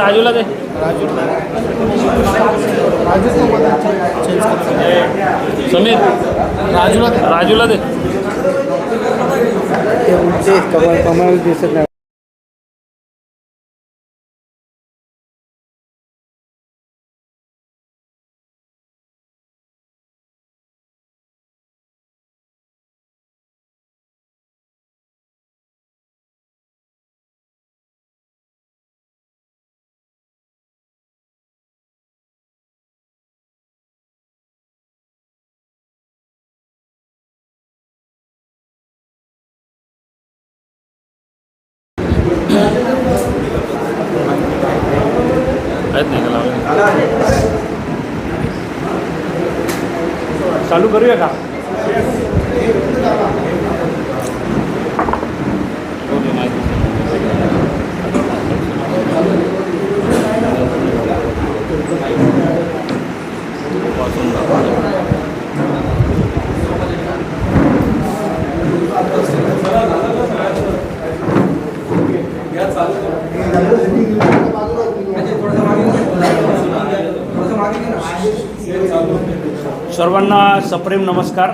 राजूला दे. समीर राजूला राजूला दे. ते उलटे दिसत नाही. चालू करूया का? सप्रेम नमस्कार.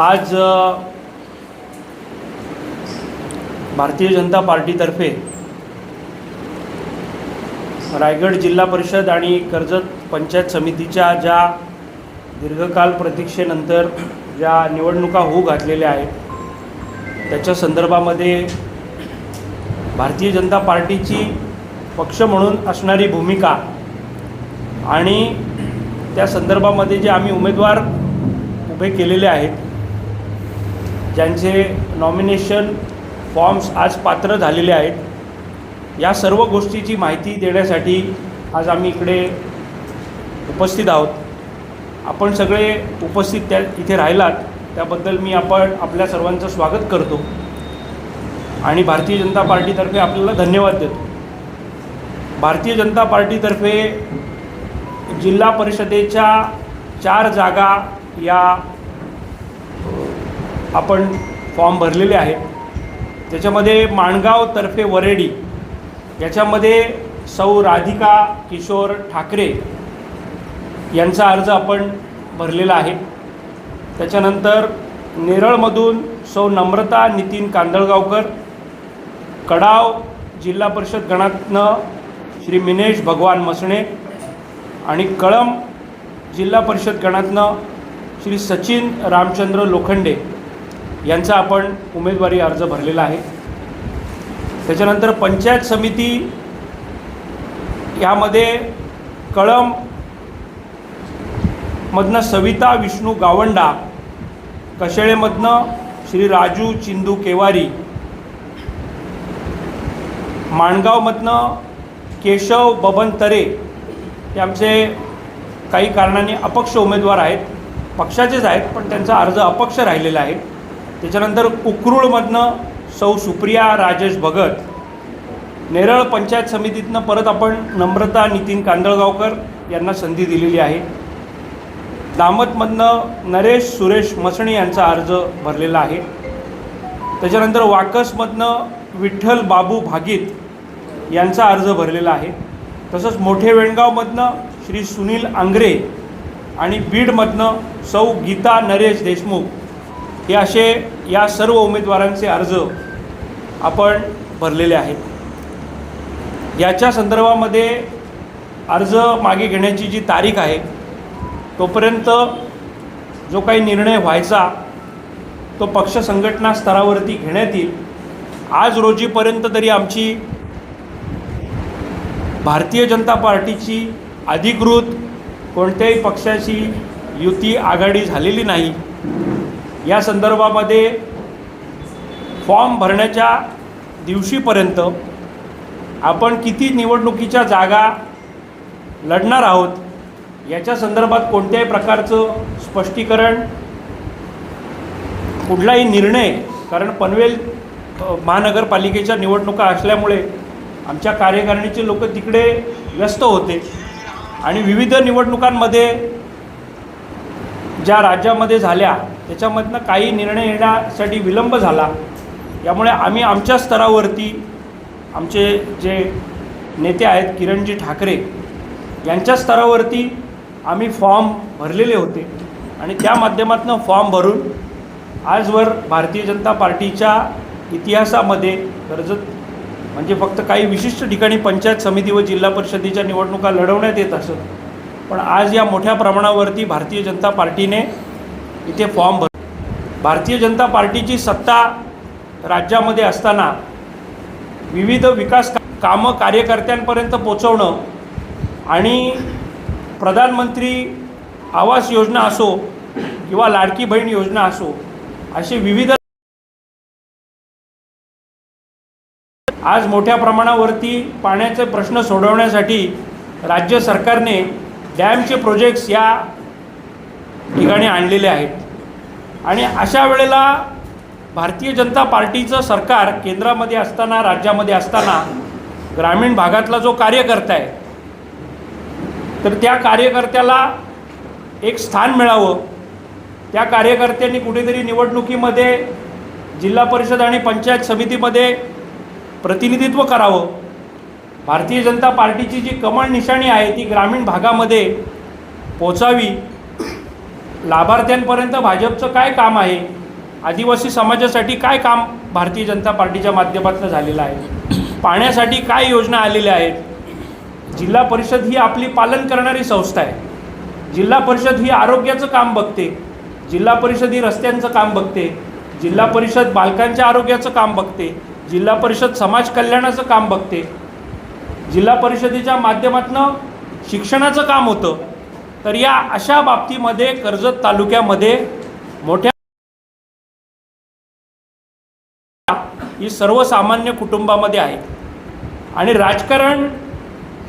आज भारतीय जनता पार्टीतर्फे रायगड जिल्हा परिषद आणि कर्जत पंचायत समितीच्या ज्या दीर्घकाल प्रतीक्षेनंतर ज्या निवडणुका होऊ घातलेल्या आहेत त्याच्या संदर्भामध्ये भारतीय जनता पार्टीची पक्ष म्हणून असणारी भूमिका आणि त्या संदर्भामध्ये जे आम्ही उमेदवार उभे केलेले आहेत ज्यांचे नॉमिनेशन फॉर्म्स आज पात्र झालेले आहेत या सर्व गोष्टीची माहिती देण्यासाठी आज आम्ही इकडे उपस्थित आहोत. आपण सगळे उपस्थित त्या इथे राहिलात त्याबद्दल मी आपण आपल्या सर्वांचं स्वागत करतो. आणि भारतीय जनता पार्टीतर्फे आपल्याला धन्यवाद देतो. भारतीय जनता पार्टीतर्फे जिल्हा परिषदेच्या चार जागा या आपण फॉर्म भरलेले आहेत. त्याच्यामध्ये माणगावतर्फे वरेडी याच्यामध्ये सौ राधिका किशोर ठाकरे यांचा अर्ज आपण भरलेला आहे. त्याच्यानंतर नेरळमधून सौ नम्रता नितीन कांदळगावकर कडाव जिल्हा परिषद गणातनं श्री मिनेश भगवान मसणे आणि कळम जिल्हा परिषद गणातनं श्री सचिन रामचंद्र लोखंडे यांचा आपण उमेदवारी अर्ज भरलेला आहे. त्याच्यानंतर पंचायत समिती यामध्ये कळम मधनं सविता विष्णू गावंडा कशेळेमधनं श्री राजू चिंदू केवारी माणगावमधनं केशव बबन तरे हे आमचे काही कारणांनी अपक्ष उमेदवार आहेत पक्षाचेच आहेत पण त्यांचा अर्ज अपक्ष राहिलेला आहे. त्याच्यानंतर उकरूळमधनं सौ सुप्रिया राजेश भगत. नेरळ पंचायत समितीतनं परत आपण नम्रता नितीन कांदळगावकर यांना संधी दिलेली आहे. दामतमधनं नरेश सुरेश मसणे यांचा अर्ज भरलेला आहे. त्याच्यानंतर वाकसमधनं विठ्ठल बाबू भागीत यांचा अर्ज भरलेला आहे. तसंच मोठे वेणगावमधनं श्री सुनील आंग्रे आणि बीडमधनं सौ गीता नरेश देशमुख हे असे या सर्व उमेदवारांचे अर्ज आपण भरलेले आहेत. याच्या संदर्भामध्ये अर्ज मागे घेण्याची जी तारीख आहे तोपर्यंत जो काही निर्णय व्हायचा तो पक्ष संघटना स्तरावरती घेण्यात येईल. आज रोजीपर्यंत तरी आमची भारतीय जनता पार्टीची अधिकृत कोणत्याही पक्षाची युती आघाडी झालेली नाही. या संदर्भामध्ये फॉर्म भरण्याच्या दिवशीपर्यंत आपण किती निवडणुकीच्या जागा लढणार आहोत याच्या संदर्भात कोणत्याही प्रकारचं स्पष्टीकरण कुठलाही निर्णय कारण पनवेल महानगरपालिकेच्या निवडणुका असल्यामुळे आमच्या कार्यकारिणीचे लोक तिकडे व्यस्त होते. आणि विविध निवडणुकांमध्ये ज्या राज्यामध्ये झाल्या त्याच्यामधनं काही निर्णय येण्यासाठी विलंब झाला. यामुळे आम्ही आमच्या स्तरावरती आमचे जे नेते आहेत किरणजी ठाकरे यांच्या स्तरावरती आम्ही फॉर्म भरलेले होते. आणि त्या माध्यमातून फॉर्म भरून आजवर भारतीय जनता पार्टीच्या इतिहासामध्ये कर्जत म्हणजे फक्त काही विशिष्ट ठिकाणी पंचायत समिती व जिल्हा परिषदेच्या निवडणुका लढवण्यात येत असत. पण आज या मोठ्या प्रमाणावरती भारतीय जनता पार्टीने इथे फॉर्म भर भारतीय जनता पार्टीची सत्ता राज्यामध्ये असताना विविध विकास कामं कार्यकर्त्यांपर्यंत पोचवणं आणि प्रधानमंत्री आवास योजना असो किंवा लाडकी बहीण योजना असो असे विविध आज मोठ्या प्रमाणावरती पाण्याचे प्रश्न सोडवण्यासाठी राज्य सरकारने डॅमचे प्रोजेक्ट्स या ठिकाणी आणलेले आहेत. आणि अशा वेळेला भारतीय जनता पार्टीचं सरकार केंद्रामध्ये असताना राज्यामध्ये असताना ग्रामीण भागातला जो कार्यकर्ता आहे तर त्या कार्यकर्त्याला एक स्थान मिळावं. त्या कार्यकर्त्यांनी कुठेतरी निवडणुकीमध्ये जिल्हा परिषद आणि पंचायत समितीमध्ये प्रतिनिधित्व करावं. भारतीय जनता पार्टीची जी कमळ निशाणी आहे ती ग्रामीण भागामध्ये पोचावी. लाभार्थ्यांपर्यंत भाजपचं काय काम आहे? आदिवासी समाजासाठी काय काम भारतीय जनता पार्टीच्या माध्यमातून झालेलं आहे? पाण्यासाठी काय योजना आलेल्या आहेत? जिल्हा परिषद ही आपली पालन करणारी संस्था आहे. जिल्हा परिषद ही आरोग्याचं काम बघते. जिल्हा परिषद ही रस्त्यांचं काम बघते. जिल्हा परिषद बालकांच्या आरोग्याचं काम बघते. जिल्हा परिषद समाज कल्याणाचं काम बघते. जिल्हा परिषदेच्या माध्यमातून शिक्षणाचं काम होतं. तर या अशा बाबतीमध्ये कर्जत तालुक्यामध्ये मोठ्या ही सर्वसामान्य कुटुंबामध्ये आहे. आणि राजकारण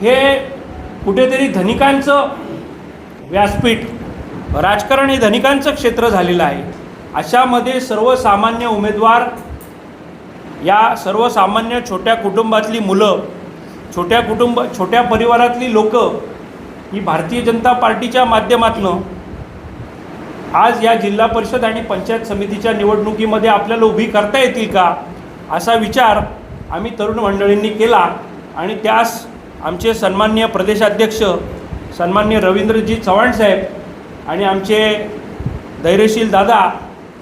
हे कुठेतरी धनिकांचं व्यासपीठ राजकारण हे धनिकांचं क्षेत्र झालेलं आहे. अशामध्ये सर्वसामान्य उमेदवार या सर्वसामान्य छोट्या कुटुंबातली मुलं छोट्या कुटुंब छोट्या परिवारातली लोक ही भारतीय जनता पार्टीच्या माध्यमातनं आज या जिल्हा परिषद आणि पंचायत समितीच्या निवडणुकीमध्ये आपल्याला उभी करता येतील का असा विचार आम्ही तरुण मंडळींनी केला आणि त्यास आमचे सन्माननीय प्रदेशाध्यक्ष सन्माननीय रवींद्रजी चव्हाण साहेब आणि आमचे धैर्यशील दादा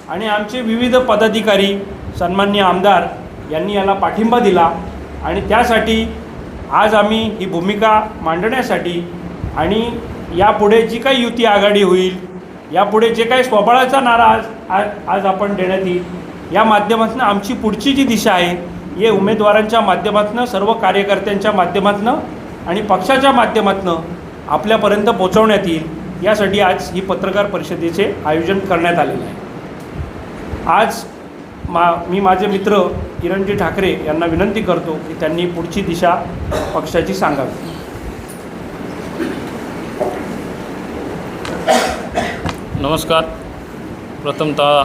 आणि आमचे विविध पदाधिकारी सन्माननीय आमदार यांनी याला पाठिंबा दिला आणि त्यासाठी आज आम्ही ही भूमिका मांडण्यासाठी आणि यापुढे जी काही युती आघाडी होईल यापुढे जे काही स्वबळाचा नारा आज आज आज आपण देण्यात येईल या माध्यमातून आमची पुढची जी दिशा आहे हे उमेदवारांच्या माध्यमातून सर्व कार्यकर्त्यांच्या माध्यमातून आणि पक्षाच्या माध्यमातून आपल्यापर्यंत पोचवण्यात येईल यासाठी आज ही पत्रकार परिषदेचे आयोजन करण्यात आलेलं आहे. आज मा मी माझे मित्र किरणजी ठाकरे यांना विनंती करतो की त्यांनी पुढची दिशा पक्षाची सांगावी. नमस्कार. प्रथमतः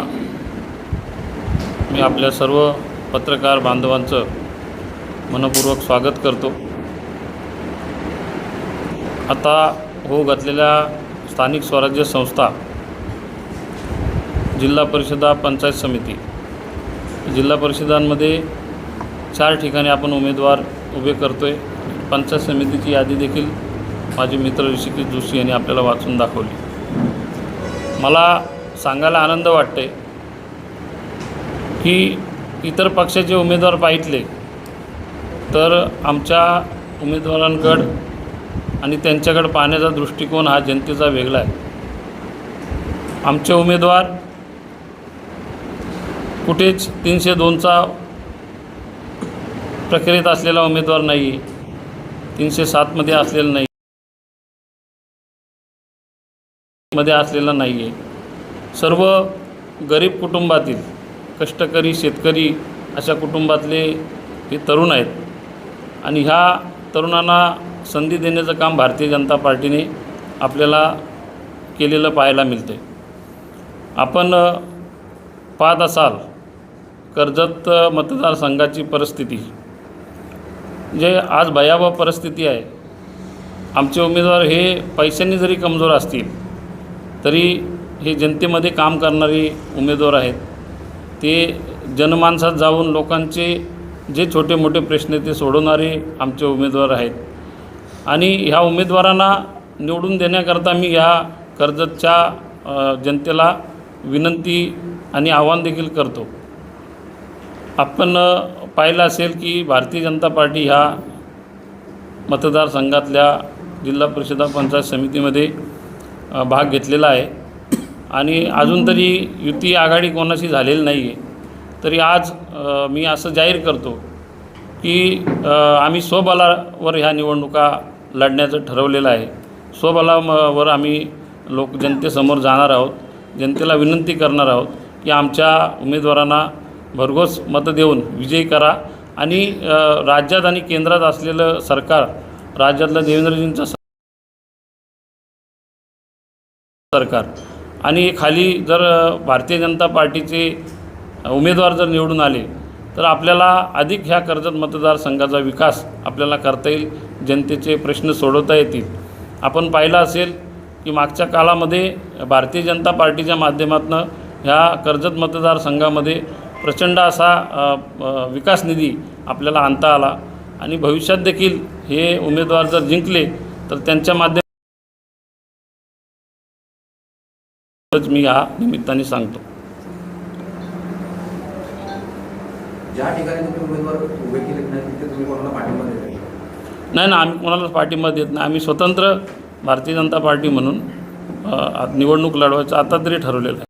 मी आपल्या सर्व पत्रकार बांधवांचं मनपूर्वक स्वागत करतो. आता हो घातलेल्या स्थानिक स्वराज्य संस्था जिल्हा परिषदा पंचायत समिती जिल्हा परिषदांमध्ये चार ठिकाणी आपण उमेदवार उभे करतो आहे पंचायत समितीची यादी देखील माझे मित्र ऋषिकेश जोशी यांनी आपल्याला वाचून दाखवली. मला सांगायला आनंद वाटते की इतर पक्षाचे उमेदवार पाहितले तर आमच्या उमेदवारांकड आणि त्यांच्याकडं पाहण्याचा दृष्टिकोन हा जनतेचा वेगळा आहे. आमचे उमेदवार कुठेच तीनशे दोनचा प्रक्रियेत असलेला उमेदवार नाही. आहे तीनशे सातमध्ये असलेला नाही. मध्ये असलेला नाही आहे सर्व गरीब कुटुंबातील कष्टकरी शेतकरी अशा कुटुंबातले हे तरुण आहेत. आणि ह्या तरुणांना संधी देण्याचं काम भारतीय जनता पार्टीने आपल्याला केलेलं पाहायला मिळते आपण पाहत असाल कर्जत मतदारसंघाची परिस्थिती. जे आज भयावह परिस्थिती आहे. आमचे उमेदवार हे पैशांनी जरी कमजोर असतील तरी हे जनतेमध्ये काम करणारे उमेदवार आहेत. ते जनमानसात जाऊन लोकांचे जे छोटे मोठे प्रश्न आहेत ते सोडवणारे आमचे उमेदवार आहेत. आणि ह्या उमेदवारांना निवडून देण्याकरता मी ह्या कर्जतच्या जनतेला विनंती आणि आव्हान देखील करतो. आपण पाहिलं असेल की भारतीय जनता पार्टी ह्या मतदारसंघातल्या जिल्हा परिषदा पंचायत समितीमध्ये भाग घेतलेला आहे. आणि अजून तरी युती आघाडी कोणाशी झालेली नाही आहे तरी आज मी असं जाहीर करतो की आम्ही स्वबलावर ह्या निवडणुका लढण्याचं ठरवलेलं आहे. स्वबलावर आम्ही लोक जनतेसमोर जाणार आहोत. जनतेला विनंती करणार आहोत की आमच्या उमेदवारांना भरघोस मतं देऊन विजयी करा. आणि राज्यात आणि केंद्रात असलेलं सरकार राज्यातलं देवेंद्रजींचं सरकार. आणि खाली जर भारतीय जनता पार्टीचे उमेदवार जर निवडून आले तर आपल्याला अधिक ह्या कर्जत मतदारसंघाचा विकास आपल्याला करता येईल. जनतेचे प्रश्न सोडवता येतील. आपण पाहिलं असेल की मागच्या काळामध्ये भारतीय जनता पार्टीच्या माध्यमातून ह्या कर्जत मतदारसंघामध्ये प्रचंड असा विकास निधी आपल्याला आणता आला. आणि भविष्यात देखील हे उमेदवार जर जिंकले तर त्यांच्या माध्यमातून मी ह्या निमित्ताने सांगतो. ज्या ठिकाणी तुम्ही उमेदवार उभे केले नाही तिथे तुम्ही कोणाला पाठिंबा देत नाही? ना आम्ही कोणालाच पाठिंबा देत नाही. आम्ही स्वतंत्र भारतीय जनता पार्टी म्हणून निवडणूक लढवायचं आता तरी ठरवलेलं आहे.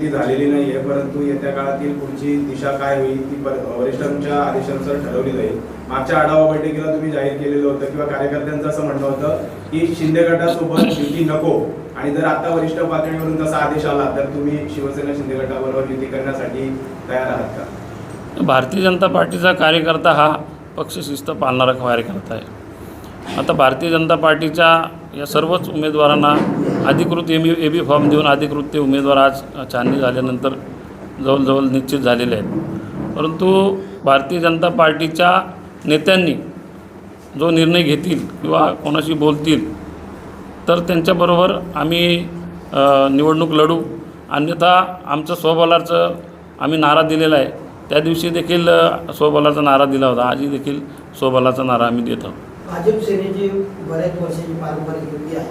ती झालेली नाही आहे परंतु येत्या काळातील पुढची दिशा काय होईल ती वरिष्ठांच्या आदेशानुसार ठरवली जाईल. मागच्या आढावा बैठकीला तुम्ही जाहीर केलेलं होतं किंवा कार्यकर्त्यांचं असं म्हणणं होतं की शिंदे गटासोबत युती नको आणि जर आता वरिष्ठ पातळीवरून तसा आदेश आला तर तुम्ही शिवसेना शिंदे गटाबरोबर युती करण्यासाठी तयार आहात का? भारतीय जनता पार्टीचा कार्यकर्ता हा पक्षशिस्त पाळणारा कार्यकर्ता आहे. आता भारतीय जनता पार्टीच्या या सर्वच उमेदवारांना अधिकृत एम ए बी फॉर्म देऊन अधिकृत ते उमेदवार आज छाननी झाल्यानंतर जवळजवळ निश्चित झालेले आहेत. परंतु भारतीय जनता पार्टीच्या नेत्यांनी जो निर्णय घेतील किंवा कोणाशी बोलतील तर त्यांच्याबरोबर आम्ही निवडणूक लढू. अन्यथा आमचं स्वबलाचं आम्ही नारा दिलेला आहे. त्या दिवशी देखील स्वबलाचा नारा दिला होता. आजही देखील स्वबलाचा नारा आम्ही देत आहोत. भाजप सेनेची बऱ्याच वर्षाची पारंपरिक युती आहे.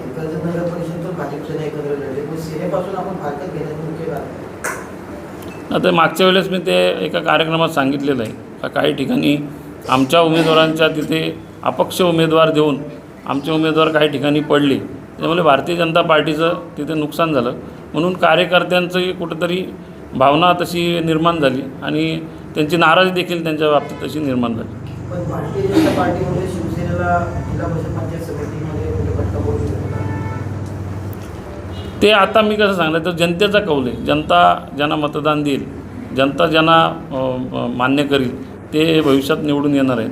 एकत्र लढले. पण सेनेपासून आपण फारकत घेण्याचं मुख्य कारण? आता मागच्या वेळेस मी ते एका कार्यक्रमात सांगितलेलं आहे. का काही ठिकाणी आमच्या उमेदवारांच्या तिथे अपक्ष उमेदवार देऊन आमचे उमेदवार काही ठिकाणी पडले. त्यामुळे भारतीय जनता पार्टीचं तिथे नुकसान झालं. म्हणून कार्यकर्त्यांचंही कुठंतरी भावना तशी निर्माण झाली आणि त्यांची नाराजी देखील त्यांच्या बाबतीत तशी निर्माण झाली. पण भारतीय जनता पार्टीमध्ये शिवसेनेला जिल्हा परिषद पंचायत समितीमध्ये ते आता मी कसं सांगणार तर जनतेचा कौल आहे. जनता ज्यांना मतदान देईल जनता ज्यांना मान्य करील ते भविष्यात निवडून येणार आहेत.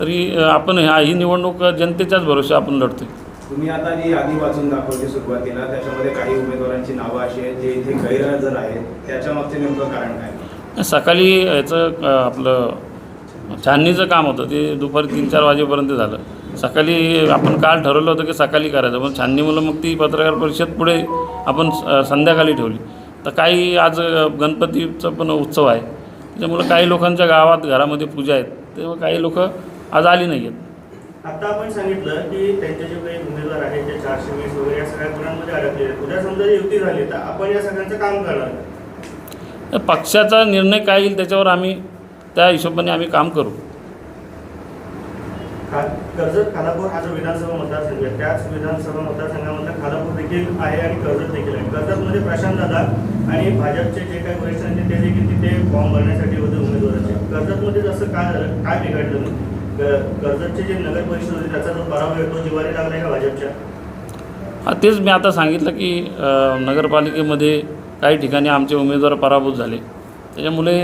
तरी आपण ह्या ही निवडणूक जनतेच्याच भरोशा आपण लढतोय. तुम्ही आता जी यादी वाचून दाखवली सुरुवातीला त्याच्यामध्ये काही उमेदवारांची नावं अशी आहेत जे इथे गैरहजर आहेत त्याच्या मागचे नेमकं कारण काय? सकाळी याचं आपलं छाननीचं काम होतं ते दुपारी तीन चार वाजेपर्यंत झालं. सकाळी आपण काल ठरवलं होतं की सकाळी करायचं पण छाननी मुलं मग ती पत्रकार परिषद पुढे आपण संध्याकाळी ठेवली. तर काही आज गणपतीचं पण उत्सव आहे. त्याच्यामुळं काही लोकांच्या गावात घरामध्ये पूजा आहेत. तेव्हा काही लोक आज आली नाही आहेत आता आपण सांगितलं की त्यांचे जे काही उमेदवार आहेत जे चारशे वीस वगैरे या सगळ्या गुणांमध्ये अडकलेले आहेत. उद्या समजा युती झाली तर आपण या सगळ्यांचं काम करणार. पक्षाचा निर्णय काय येईल त्याच्यावर आम्ही त्या हिशोबाने आम्ही काम करू. खा- कर्जत खालापूर हा जो विधानसभा मतदारसंघ आहे त्याच विधानसभा मतदारसंघामधला खालापूर देखील आहे आणि कर्जत देखील आहे. कर्जतमध्ये प्रशांत दादा आणि भाजपचे जे काही वरिष्ठ नेते ते देखील तिथे फॉर्म भरण्यासाठी होते उमेदवाराचे कर्जतमध्ये जसं काय झालं काय बिघडलं कर्जतचे जे नगर परिषद होते त्याचा जो पराभव आहे तो जिवारी लागलाय का भाजपच्या? हा तेच मी आता सांगितलं की नगरपालिकेमध्ये काही ठिकाणी आमचे उमेदवार पराभूत झाले. त्याच्यामुळे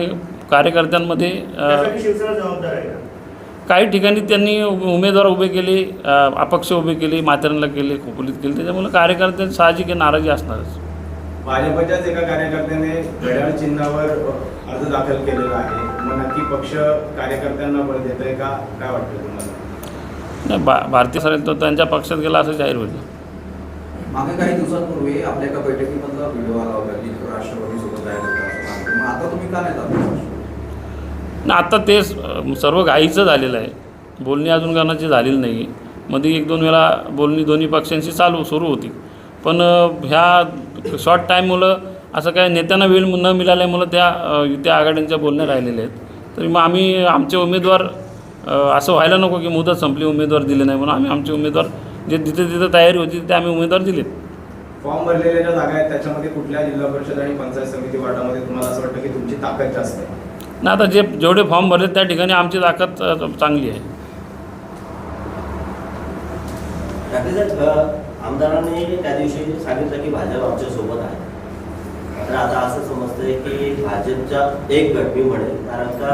कार्यकर्त्यांमध्ये शिवसेना जबाबदार आहे का? काही ठिकाणी त्यांनी उमेदवार उभे केले अपक्ष उभे केले माथेरानला केले खोपोलीत केले. त्याच्यामुळे कार्यकर्ते साहजिक आहे, नाराजी असणारच. भाजपच्याच एका कार्यकर्त्याने घड्याळ चिन्हावर अर्ज दाखल केलेला आहे. मग नक्की पक्ष कार्यकर्त्यांना बळ देत आहे का? काय वाटतं तुम्हाला? नाही बा भारतीय सर तो त्यांच्या पक्षात गेला असं जाहीर होईल. मागे काही दिवसांपूर्वी आपल्या एका बैठकीमधला व्हिडिओ आला होता की राष्ट्रवादी सोबत आता तुम्ही का नाही जात? ना आता ते सर्व घाईचं झालेलं आहे. बोलणी अजून कोणाची झालेली नाही आहे मध्ये एक दोन वेळा बोलणी दोन्ही पक्षांशी चालू सुरू होती. पण ह्या शॉर्ट टाईममुळं असं काय नेत्यांना वेळ न मिळाल्यामुळं त्या त्या युती आघाड्यांच्या बोलण्या राहिलेल्या आहेत. तरी मग आम्ही आमचे उमेदवार असं व्हायला नको की मुदत संपली उमेदवार दिले नाही म्हणून आम्ही आमचे उमेदवार जे जिथे जिथे तयारी होती तिथे आम्ही उमेदवार दिलेत. फॉर्म भरलेल्या ज्या जागा आहेत त्याच्यामध्ये कुठल्या जिल्हा परिषद आणि पंचायत समिती वाटामध्ये तुम्हाला असं वाटतं की तुमची ताकद जास्त आहे? ना आता जे जेवढे फॉर्म भरले त्या ठिकाणी आमची ताकद चांगली आहे. आमदारांनी त्या दिवशी सांगितलं की भाजप आमच्यासोबत आहे. तर आता असं समजतंय की भाजपचा एक गट मी म्हणेल कारण का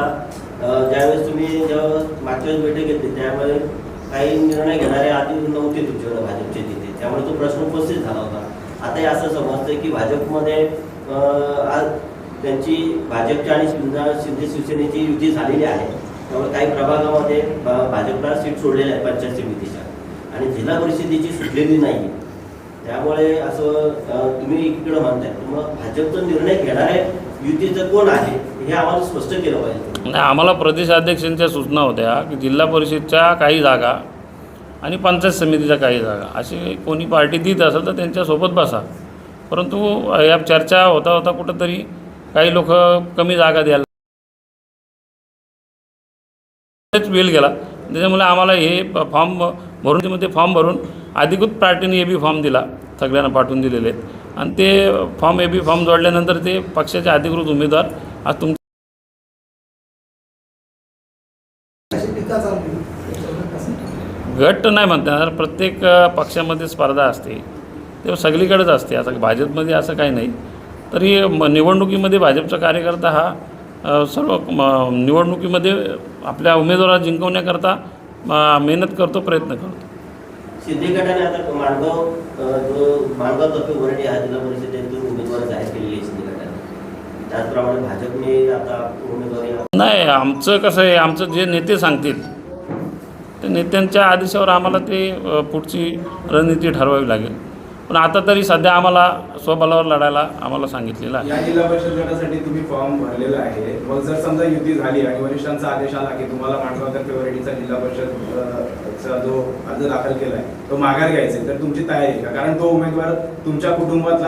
ज्यावेळेस तुम्ही जेव्हा मागच्या वेळेस बैठक घेतली त्यामुळे काही निर्णय घेणारे आधी नव्हते तुमच्याकडे भाजपचे तिथे. त्यामुळे तो प्रश्न उपस्थित झाला होता. आताही असं समजतंय की भाजपमध्ये आज त्यांची भाजपच्या आणि शिंदे शिंदे शिवसेनेची युती झालेली आहे. त्यामुळे काही प्रभागामध्ये भाजपला सीट सोडलेल्या आहे पंचायत समितीच्या. आणि जिल्हा परिषदेची सुटलेली नाही. त्यामुळे असं तुम्ही इकडं म्हणताय. मग भाजपचा निर्णय घेणारे युतीचं कोण आहे? हे आम्हाला स्पष्ट केलं पाहिजे. नाही आम्हाला प्रदेशाध्यक्षांच्या सूचना होत्या की जिल्हा परिषदच्या काही जागा आणि पंचायत समितीच्या काही जागा. अशी कोणी पार्टी देत असेल तर त्यांच्यासोबत बसा. परंतु या चर्चा होता होता कुठंतरी काही लोक कमी जागा द्यायला वेळ गेला. त्याच्यामुळे आम्हाला हे फॉर्म भरून ते फॉर्म भरून अधिकृत पार्टीने ए बी फॉर्म दिला. सगळ्यांना पाठवून दिलेले. आहेत आणि ते फॉर्म ए बी फॉर्म जोडल्यानंतर ते पक्षाचे अधिकृत उमेदवार आज तुम गट नाही म्हणता येणार. प्रत्येक पक्षामध्ये स्पर्धा असते. ते सगळीकडेच असते. असं भाजपमध्ये असं काही नाही. तरी म- निवडणुकीमध्ये भाजपचा कार्यकर्ता हा सर्व म- निवडणुकीमध्ये आपल्या उमेदवाराला जिंकवण्याकरता मेहनत करतो प्रयत्न करतो. शिंदे गटाने आता माणगाव जो माणगाव तर्फे वरडी हा जिल्हा परिषदेतून उमेदवार जाहीर केलेली आहे शिंदे गटाने. त्याचप्रमाणे भाजपने आता उमेदवारी नाही आमचं कसं आहे आमचं जे नेते सांगतील ते नेत्यांच्या आदेशावर आम्हाला ते पुढची रणनीती ठरवावी लागेल. पण आता तरी सध्या आम्हाला स्वबलावर लढायला आम्हाला सांगितलेलं आहे. या जिल्हा परिषद गटासाठी तुम्ही फॉर्म भरलेला आहे. मग जर समजा युती झाली आणि वरिष्ठांचा आदेश आला की तुम्हाला मांडगाव तर्फे वरडीचा जिल्हा परिषद अ, चा जो अर्ज दाखल केलाय तो माघार घ्यायचा आहे, तर तुमची तयारी आहे का? कारण तो उमेदवार तुमच्या कुटुंबात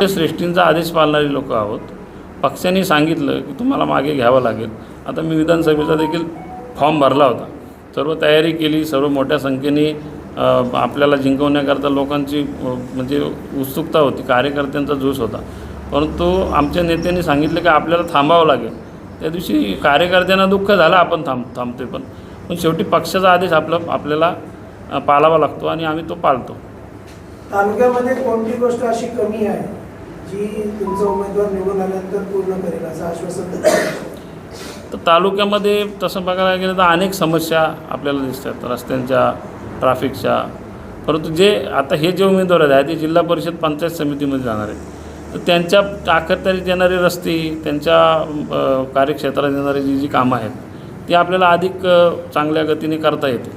श्रेष्ठींचा आदेश पाळणारी लोक आहोत. पक्षाने सांगितलं की तुम्हाला मागे घ्यावं लागेल. आता मी विधानसभेचा देखील फॉर्म भरला होता. सर्व तयारी केली सर्व मोठ्या संख्येने आपल्याला जिंकवण्याकरता लोकांची म्हणजे उत्सुकता होती कार्यकर्त्यांचा जोश होता. परंतु आमच्या नेत्यांनी सांगितलं की आपल्याला थांबावं लागेल. त्या दिवशी कार्यकर्त्यांना दुःख झालं आपण थांब थांबतोय पण पण शेवटी पक्षाचा आदेश आपला आपल्याला पाळावा लागतो आणि आम्ही तो पाळतो. तालुक्यामध्ये कोणती गोष्ट अशी कमी आहे जी तुमचा उमेदवार निवडून आल्यानंतर पूर्ण करेल असं आश्वासन तर तालुक्यामध्ये तसं बघायला गेलं तर अनेक समस्या आपल्याला दिसतात. रस्त्यांच्या ट्राफिकच्या परंतु जे आता हे जे उमेदवार आहेत ते जिल्हा परिषद पंचायत समितीमध्ये जाणार आहेत. तर त्यांच्या अखत्यारीत येणारे रस्ते त्यांच्या कार्यक्षेत्रात येणारी जी जी कामं आहेत ती आपल्याला अधिक चांगल्या गतीने करता येते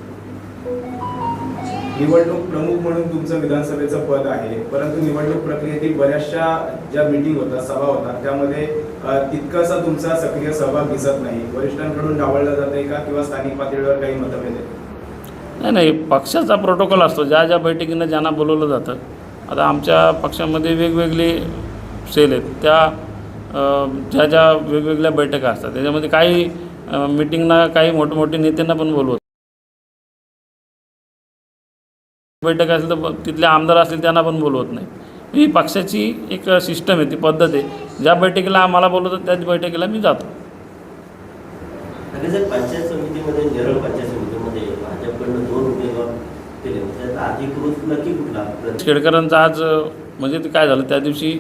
निवडणूक प्रमुख म्हणून तुमचं विधानसभेचं पद आहे परंतु निवडणूक प्रक्रियेतील बऱ्याचशा ज्या मिटिंग होतात सभा होतात त्यामध्ये तितकासा तुमचा सक्रिय सहभाग दिसत नाही. वरिष्ठांकडून डावळलं जाते का किंवा स्थानिक पातळीवर काही मतभेद आहेत? नाही नाही पक्षाचा प्रोटोकॉल असतो. ज्या ज्या बैठकीनं ज्यांना बोलवलं जातं आता आमच्या पक्षामध्ये वेगवेगळे सेल आहेत. त्या ज्या ज्या वेगवेगळ्या बैठका असतात त्याच्यामध्ये काही मिटिंगना काही मोठमोठे नेत्यांना पण बोलवत बैठक असेल तर तिथले आमदार असतील त्यांना पण बोलवत नाही. ही पक्षाची एक सिस्टम आहे ती पद्धत आहे. ज्या बैठकीला आम्हाला बोलवतात त्याच बैठकीला मी जातो. खेडकरांचं आज म्हणजे ते काय झालं त्या दिवशी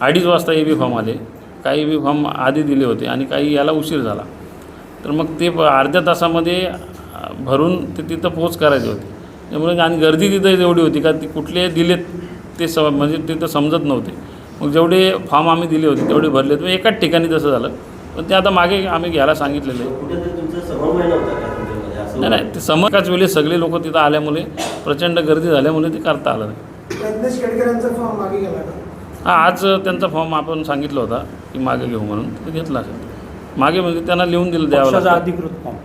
अडीच वाजता ए बी फॉर्म आले. काही बी फॉर्म आधी दिले होते आणि काही याला उशीर झाला. तर मग ते अर्ध्या तासामध्ये भरून ते तिथं पोच करायचे होते. त्यामुळे आणि गर्दी तिथं एवढी होती का ती कुठले दिलेत ते स म्हणजे तिथं समजत नव्हते. मग जेवढे फॉर्म आम्ही दिले होते तेवढे भरले तर एकाच ठिकाणी तसं झालं. पण ते आता मागे आम्ही घ्यायला सांगितलेलं आहे. नाही नाही ते समकाच वेळी सगळे लोक तिथं आल्यामुळे प्रचंड गर्दी झाल्यामुळे ते करता आलं नाही. गणेश केडकर यांचा फॉर्म मागे गेला का? हा आज त्यांचा फॉर्म आपण सांगितलं होता की मागे घेऊ म्हणून. ते घेतला असेल. मागे म्हणजे त्यांना लिहून दिलं द्यावं अधिकृत फॉर्म.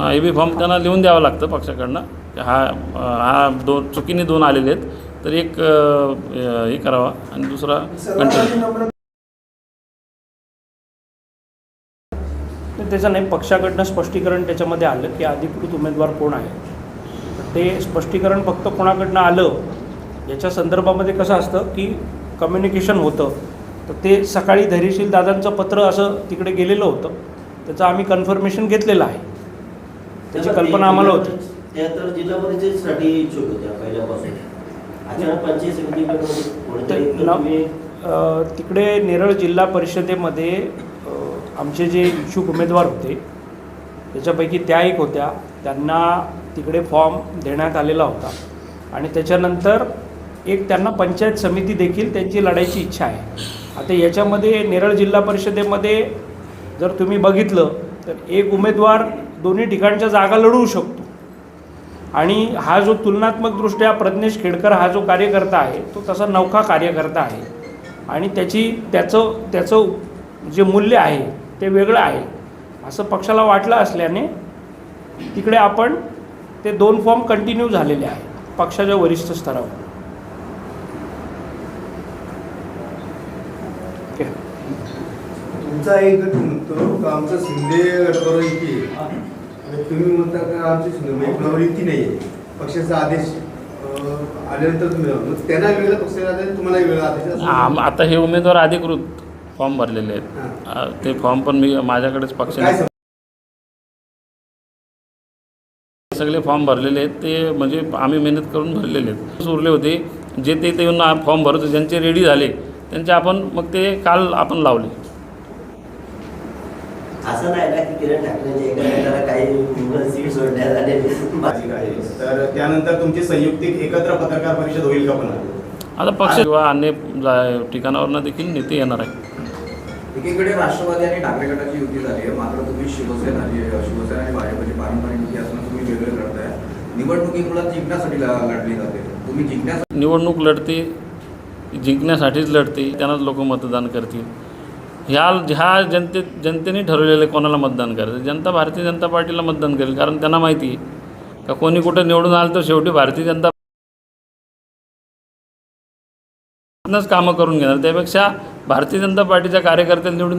हां ए बी फॉर्म त्यांना लिहून द्यावं लागतं पक्षाकडनं. हा हा दोन चुकीने दोन आलेले आहेत. तर एक हे करावा आणि दुसरा कंटिन्यू त्याचं नाही पक्षाकडनं स्पष्टीकरण त्याच्यामध्ये आलं की अधिकृत उमेदवार कोण आहे? तर ते स्पष्टीकरण फक्त कोणाकडनं आलं याच्या संदर्भामध्ये कसं असतं की कम्युनिकेशन होतं. तर ते सकाळी धैर्यशील दादांचं पत्र असं तिकडे गेलेलं होतं. त्याचं आम्ही कन्फर्मेशन घेतलेलं आहे. त्याची कल्पना आम्हाला होती. त्या तर जिल्हा परिषदेसाठी इच्छुक होत्या पहिल्यापासून. अचानक पंचायत समितीकडे तिकडे नेरळ जिल्हा परिषदेमध्ये आमचे जे इच्छुक उमेदवार होते त्याच्यापैकी त्या एक होत्या. त्यांना तिकडे फॉर्म देण्यात आलेला होता. आणि त्याच्यानंतर एक त्यांना पंचायत समिती देखील त्यांची लढायची इच्छा आहे. आता याच्यामध्ये नेरळ जिल्हा परिषदेमध्ये जर तुम्ही बघितलं तर एक उमेदवार दोन्ही ठिकाणच्या जागा लढवू शकतो. आणि हा जो तुलनात्मकदृष्ट्या प्रज्ञेश खेडकर हा जो कार्यकर्ता आहे तो तसा नौखा कार्यकर्ता आहे. आणि त्याची त्याचं त्याचं जे मूल्य आहे ते वेगळं आहे. असं पक्षाला वाटलं असल्याने तिकडे आपण ते दोन फॉर्म कंटिन्यू झालेले आहे पक्षाच्या वरिष्ठ स्तरावर. तुमचा एक गट म्हणतो का आमचा शिंदे गटबरोबर युती आहे. आणि तुम्ही म्हणता का आमची शिंदे? कुणावर युती नाही आहे पक्षाचा आदेश आल्यानंतर तुम्ही त्यांना वेगळा पक्षाचा आदेश तुम्हाला वेगळा आदेश आम आता हे उमेदवार अधिकृत फॉर्म भरलेले आहेत. ते फॉर्म पण मी माझ्याकडेच पक्षाने सम- सगळे फॉर्म भरलेले आहेत. ते म्हणजे आम्ही मेहनत करून भरलेले आहेत. उरले होते. जे ते येऊन फॉर्म भरत ज्यांचे रेडी झाले त्यांचे आपण मग ते काल आपण लावले. असं नाही ना की किरण ठाकरेंच्या एका नेत्याला काही सीट सोडण्यात आले तर त्यानंतर तुमची संयुक्तिक एकत्र पत्रकार परिषद होईल का पुन्हा? आता पक्ष किंवा अन्य ठिकाणावरनं देखील नेते येणार आहे एकीकडे राष्ट्रवादी आणि ठाकरे गटाची युती झाली आहे. मात्र तुम्ही शिवसेना शिवसेना आणि भाजपची पारंपरिक युती असताना तुम्ही वेगळे लढताय निवडणुकी मुळात जिंकण्यासाठी लढली जाते. तुम्ही जिंकण्यासाठी निवडणूक लढते जिंकण्यासाठीच लढते त्यांनाच लोक मतदान करतील. ह्या ह्या जनते जनतेने ठरवलेलं आहे कोणाला मतदान करायचं. जनता भारतीय जनता पार्टीला मतदान करेल. कारण त्यांना माहिती आहे का कोणी कुठं निवडून आलं तर शेवटी भारतीय जनता कामं करून घेणार. त्यापेक्षा भारतीय जनता पार्टीच्या कार्यकर्त्यांनी निवडून